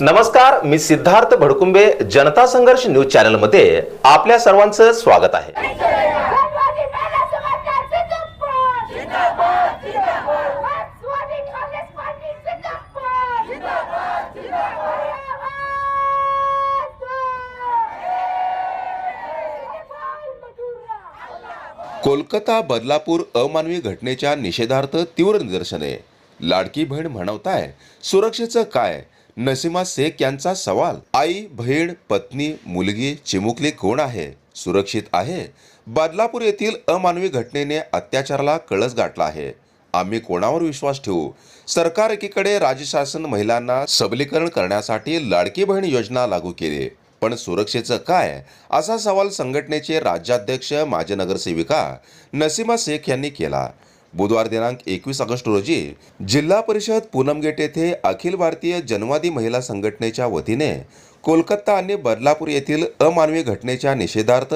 नमस्कार मी सिद्धार्थ भडकुंबे जनता संघर्ष न्यूज चॅनलमध्ये आपल्या सर्वांचं स्वागत आहे. कोलकाता बदलापूर अमानवी घटनेच्या निषेधार्थ तीव्र निदर्शने. लाडकी बहीण म्हणवताय सुरक्षेचं काय? नसीमा शेख यांचा सवाल आई बहीण पत्नी मुलगी चिमुकली कोण आहे? सुरक्षित आहे? बदलापूर येथील अमानवी घटनेने अत्याचाराला कळस गाठला आहे. आम्ही कोणावर विश्वास ठेवू? सरकार एकीकडे राज्य शासन महिलांना सबलीकरण करण्यासाठी लाडकी बहीण योजना लागू केली. पण सुरक्षेचं काय? असा सवाल संघटनेचे राज्याध्यक्ष माजी नगरसेविका नसीमा शेख यांनी केला. बुधवार दिनांक एकवीस ऑगस्ट रोजी जिल्हा परिषद पूनमगेट येथे अखिल भारतीय जनवादी महिला संघटनेच्या वतीने कोलकाता आणि बदलापूर येथील अमानवी घटनेच्या निषेधार्थ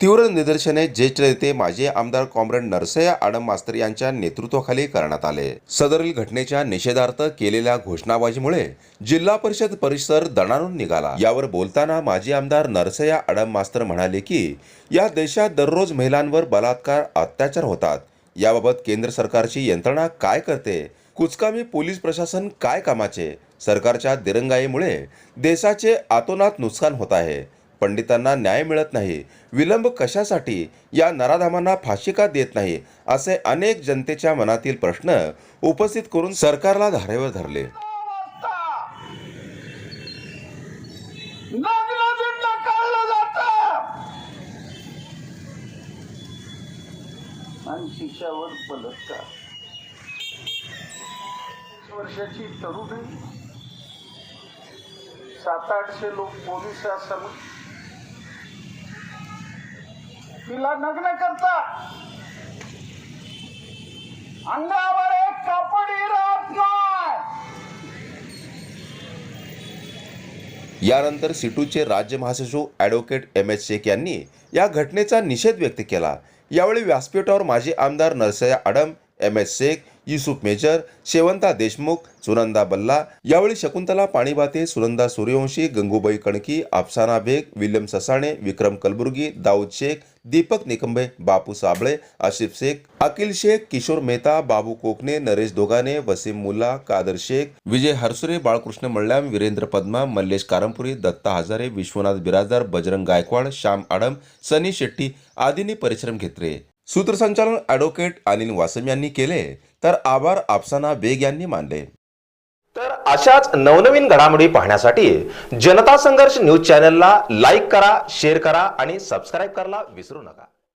तीव्र निदर्शने ज्येष्ठ नेते माजी आमदार कॉम्रेड नरसया आडम मास्तर यांच्या नेतृत्वाखाली करण्यात आले. सदरील घटनेच्या निषेधार्थ केलेल्या घोषणाबाजीमुळे जिल्हा परिषद परिसर दणाणून निघाला. यावर बोलताना माजी आमदार नरसय्या आडम मास्तर म्हणाले की या देशात दररोज महिलांवर बलात्कार अत्याचार होतात. याबाबत केंद्र सरकारची यंत्रणा काय करते? कुचकामी पोलीस प्रशासन काय कामाचे? सरकारच्या दिरंगाईमुळे देशाचे आतोनात नुकसान होत आहे. पंडितांना न्याय मिळत नाही. विलंब कशासाठी? या नराधामांना फाशी का देत नाही? असे अनेक जनतेच्या मनातील प्रश्न उपस्थित करून सरकारला धारेवर धरले. लहान शिशावर बलात्कार. वर्षाची तरुणी सात आठशे लोक पोलिसासमोर तिला नग्न करता अंगावर एक कापडी राहत नाही. यानंतर सिटूचे राज्य महासचिव ॲडव्होकेट एम एच शेख यांनी या घटनेचा निषेध व्यक्त केला. यावेळी व्यासपीठावर माजी आमदार Narsayya Adam M S Shaikh Yusuf major Shevanta Deshmukh Sunanda Balla यावेळी शकुंतला पाणीबाते सुनंदा सूर्यवंशी गंगूबाई कणकी अफसाना बेग विल्यम ससाणे विक्रम कलबुर्गी दाऊद शेख दीपक निकंबे बापू साबळे आशिफ शेख अकिल शेख किशोर मेहता बाबू कोकणे नरेश दोगाने वसीम मुल्ला कादर शेख विजय हरसुरे बाळकृष्ण मल्ल्याम वीरेंद्र पद्मा मल्लेश कारंपुरी दत्ता हजारे विश्वनाथ बिराजदार बजरंग गायकवाड श्याम आडम सनी शेट्टी आदींनी परिश्रम घेतले. सूत्रसंचालन ॲडव्होकेट अनिल वासम यांनी केले. तर आभार आपसाना बेग यांनी मानले. तर अशाच नवनवीन घडामोडी पाहण्यासाठी जनता संघर्ष न्यूज चॅनलला लाईक करा शेअर करा आणि सबस्क्राईब करायला विसरू नका.